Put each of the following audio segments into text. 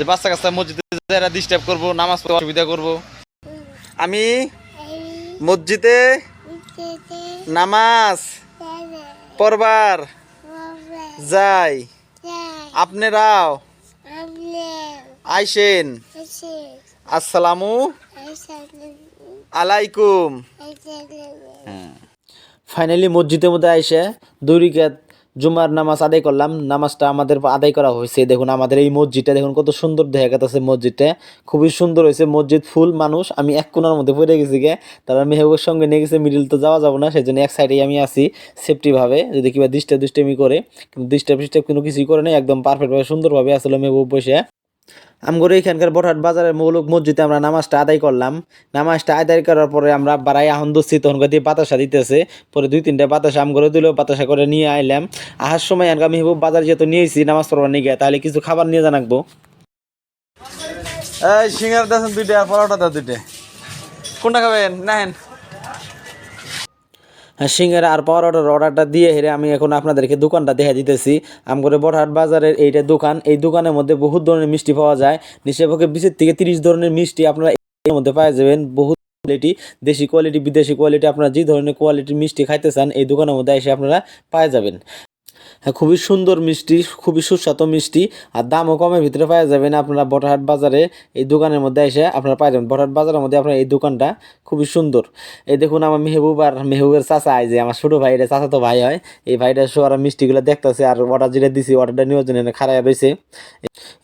যে বাচ্চা কাচ্চা মসজিদে যারা ডিস্টার্ব করব, নামাজ পড়তে অসুবিধা করব। আমি মসজিদে নামাজ পড়বার যাই। আপনারাও আইসেন। আসসালামু আলাইকুম। ফাইনালি মসজিদের মধ্যে আইসে দুই জুমার নামাজ আদায় করলাম, নামাজটা আমাদের আদায় করা হয়েছে। দেখুন, আমাদের এই মসজিদটা দেখুন, কত সুন্দর দেখা গেছে মসজিদটা। খুবই সুন্দর হয়েছে, মসজিদ ফুল মানুষ। আমি এক কোনার মধ্যে পড়ে গেছি গে। তারা মেহবুবের সঙ্গে নিয়ে গেছে মিডিল তো যাওয়া যাব না সেই জন্য এক সাইডেই আমি আসি সেফটিভাবে যদি কিবা দৃষ্টে দৃষ্টে আমি করে, কিন্তু দৃষ্টা ডিস্টার্ব কোনো কিছুই করে নাই, একদম পারফেক্টভাবে সুন্দরভাবে আসলে মেহবুব বসে। আমগরে এখানকার বঠাট বাজারের মৌলক মসজিদে আমরা নামাজটা আদায় করলাম। নামাজটা আদায় করার পরে আমরা বাড়াই আহন দোষী তখন দিয়ে বাতাসা দিতেছে। পরে দুই তিনটা বাতাসা আমগরে দিল, বাতাসা করে নিয়ে আইলাম। আহার সময় আনকা মেহবুব বাজার যেহেতু নিয়েছি নামাজ পড়বার নিয়ে তাহলে কিছু খাবার নিয়ে জানাকবো এই সিঙ্গার দেন দুইটা, পরোটা দুইটা। কোনটা খাবেন? নেন হ্যাঁ সিঙ্গারা আর পাওয়ার অর্ডার অর্ডারটা দিয়ে হেরে আমি এখন আপনাদেরকে দোকানটা দেখা দিতেছি। আমগরে বড়হাট বাজারের এইটা দোকান। এই দোকানের মধ্যে বহুত ধরনের মিষ্টি পাওয়া যায়। নিশ্চয়পক্ষে বিশের থেকে তিরিশ ধরনের মিষ্টি আপনারা এর মধ্যে পাওয়া যাবেন। বহু কোয়ালিটি দেশি কোয়ালিটি বিদেশি কোয়ালিটি আপনারা যে ধরনের কোয়ালিটির মিষ্টি খাইতে চান, এই দোকানের মধ্যে এসে আপনারা পাওয়া যাবেন। হ্যাঁ খুবই সুন্দর মিষ্টি, খুবই সুস্বাদু মিষ্টি। আর দামও কমের ভিতরে পাওয়া যাবেন আপনারা বটাহাট বাজারে এই দোকানের মধ্যে এসে আপনারা পাই যাবেন। বটাহাট বাজারের মধ্যে আপনার এই দোকানটা খুবই সুন্দর। এই দেখুন আমার মেহবুব আর মেহবুবের চাচা আই যে আমার ছোটো ভাই এটা চাচা তো ভাই হয়। এই ভাইটা সো আর মিষ্টিগুলো দেখতেছে আর অর্ডার যেটা দিছি অর্ডারটা নেওয়ার জন্য খারাপ রয়েছে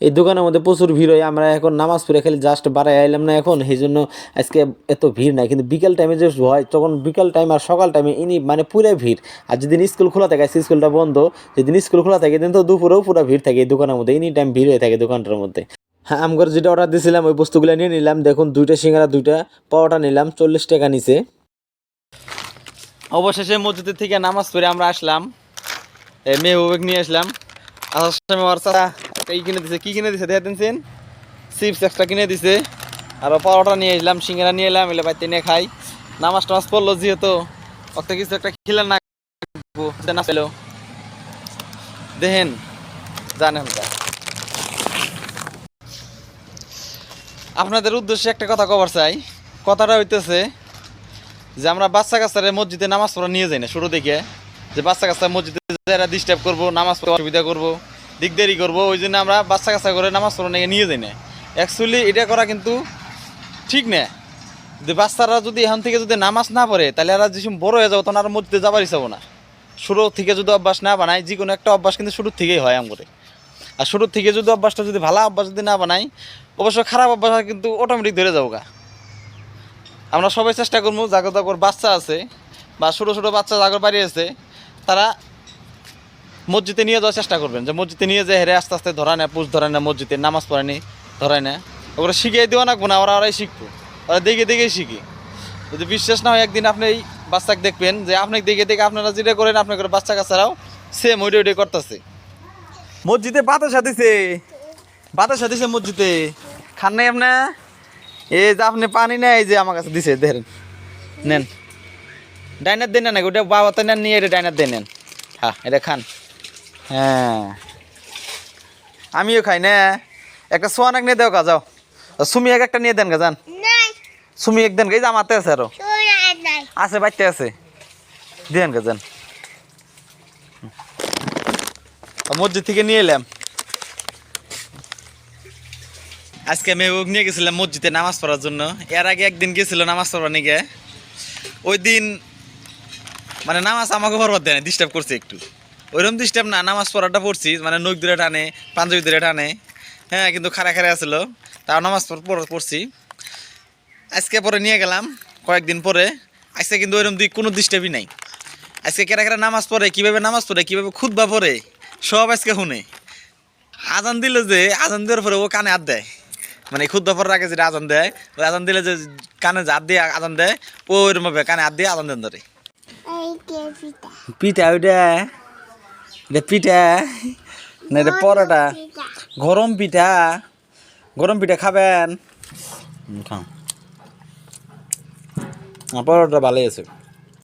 এই দোকানের মধ্যে প্রচুর ভিড় হয়, আমরা এখন নামাজ পড়ে খালি জাস্ট বাড়াই আইলাম না এখন, সেই জন্য আজকে এত ভিড় নাই। কিন্তু বিকেল টাইমে যে হয়, তখন বিকেল টাইম আর সকাল টাইমে ইনি মানে পুরো ভিড়। আর যেদিন স্কুল খোলা থাকে স্কুলটা বন্ধ। যেদিন স্কুল খোলা থাকে দিন তো দুপুরেও পুরো ভিড় থাকে এই দোকানের মধ্যে। এনি টাইম ভিড় হয়ে থাকে দোকানটার মধ্যে। হ্যাঁ আমগর যেটা অর্ডার দিয়েছিলাম ওই বস্তুগুলো নিয়ে নিলাম। দেখুন, দুইটা সিঙ্গারা, দুইটা পাওয়াটা নিলাম, চল্লিশ টাকা নিচে। অবশেষে মসজিদের থেকে নামাজ পড়ে আমরা আসলাম। মেহবুবেক নিয়ে আসলাম। আসার সময় কিনে দিছে, কি কিনে দিছে দেখে দিনছেন চিপস একটা কিনে দিছে। আর পরোটা নিয়ে আসলাম, সিঙ্গারা নিয়ে এলাম, এলে বাইতে নিয়ে খাই। নামাজ টামাজ পড়ল, যেহেতু অত কিছু একটা খেলে না দেখেন জানেন আপনাদের উদ্দেশ্যে একটা কথা কবার চাই। কথাটা হইতেছে যে আমরা বাচ্চা কাচ্চারে মসজিদে নামাজ পড়া নিয়ে যাই না, শুরু থেকে যে বাচ্চা কাচ্চা মসজিদে যারা ডিস্টার্ব করব, নামাজ পড়া অসুবিধা করব দিকদারি করব, ওই জন্য আমরা বাচ্চা কাচ্চা করে নামাজ পড়া নিয়ে যাই না। অ্যাকচুয়ালি এটা করা কিন্তু ঠিক না। যে বাচ্চারা যদি এখান থেকে যদি নামাজ না পড়ে, তাহলে এরা যেসব বড় হয়ে যাব, তখন আর মসজিদে যাবার ইচ্ছাবো না। শুরু থেকে যদি অভ্যাস না বানায় যে কোনো একটা অভ্যাস কিন্তু শুরুর থেকেই হয় আমগরে আর শুরুর থেকে যদি অভ্যাসটা যদি ভালো অভ্যাস যদি না বানাই, অবশ্য খারাপ অভ্যাস কিন্তু অটোমেটিক ধরে যাব গা। আমরা সবাই চেষ্টা করব জাগর জাগর বাচ্চা আছে বা ছোটো ছোটো বাচ্চা জাগর বাড়ি আছে, তারা মসজিদে নিয়ে যাওয়ার চেষ্টা করবেন। যে মসজিদে নিয়ে যে হেরে আস্তে আস্তে ধরা নেয় পুষ ধরা না মসজিদে নামাজ পড়েনি ধরায় না ওগুলো শিখিয়ে দেওয়া না না ওরা ওরাই শিখব। ওরা দেখে দেখেই শিখি। যদি বিশ্বাস না হয়, একদিন আপনি এই বাচ্চাকে দেখবেন যে আপনি দেখে দেখে আপনারা যেটা করেন আপনার বাচ্চা কাচ্চারাও সেম ওইটা ওইটাই করতেছে। মসজিদে বাতাসা দিছে। বাতাসা দিছে মসজিদে। খান নাই আপনার এই যে আপনি পানি নেই এই যে আমার কাছে দিছে দেখেন। নেন। ডাইনার দেন না ওটা বাবা তো নেন নিয়ে এটা ডাইনার দেন নেন। হ্যাঁ এটা খান। হ্যাঁ। আমিও খাই না। একটা সোয়ানাক নিয়ে দেও গা যাও। সুমি এক একটা নিয়ে দেন গা যান। সুমি এক দেন গা এই যে আমাতে আছে আরও। আছে বাইতে আছে। দেন গা যান মসজিদ থেকে নিয়ে এলাম। আজকে মেহবুব নিয়ে গেছিলাম মসজিদে নামাজ পড়ার জন্য। এর আগে একদিন গেছিল নামাজ পড়বার নিয়ে ওই দিন মানে নামাজ আমাকে পড়বার দেয় ডিস্টার্ব করছে একটু। ওইরকম ডিস্টার্ব না, নামাজ পড়াটা পড়ছি মানে নখ দূরে টানে, পাঞ্জাবি দূরে টানে। হ্যাঁ কিন্তু খারা খারা আসলো তাও নামাজ পড়- পড়ছি। আজকে পরে নিয়ে গেলাম, কয়েকদিন পরে। আজকে কিন্তু ওইরকম দিক কোনো ডিস্টার্বই নাই। আজকে কেরা কেরা নামাজ পড়ে কীভাবে নামাজ পড়ে কীভাবে খুদবা পড়ে সব আজকে শুনে। আজান দিলে যে আজান দেওয়ার পরে ও কানে হাত দেয়। মানে খুদ্ পর আগে যেটা আজান দেয় ওই আজান দিলে যে কানে যে হাত দিয়ে আজান দেয় ও ওইরকম ভাবে কানে হাত দিয়ে আজান দেন ধরে। পিঠা? ওইটা এটা পিঠা না এটা পরোটা। গরম পিঠা গরম পিঠা খাবেন। খাও পরোটা ভালোই আছে।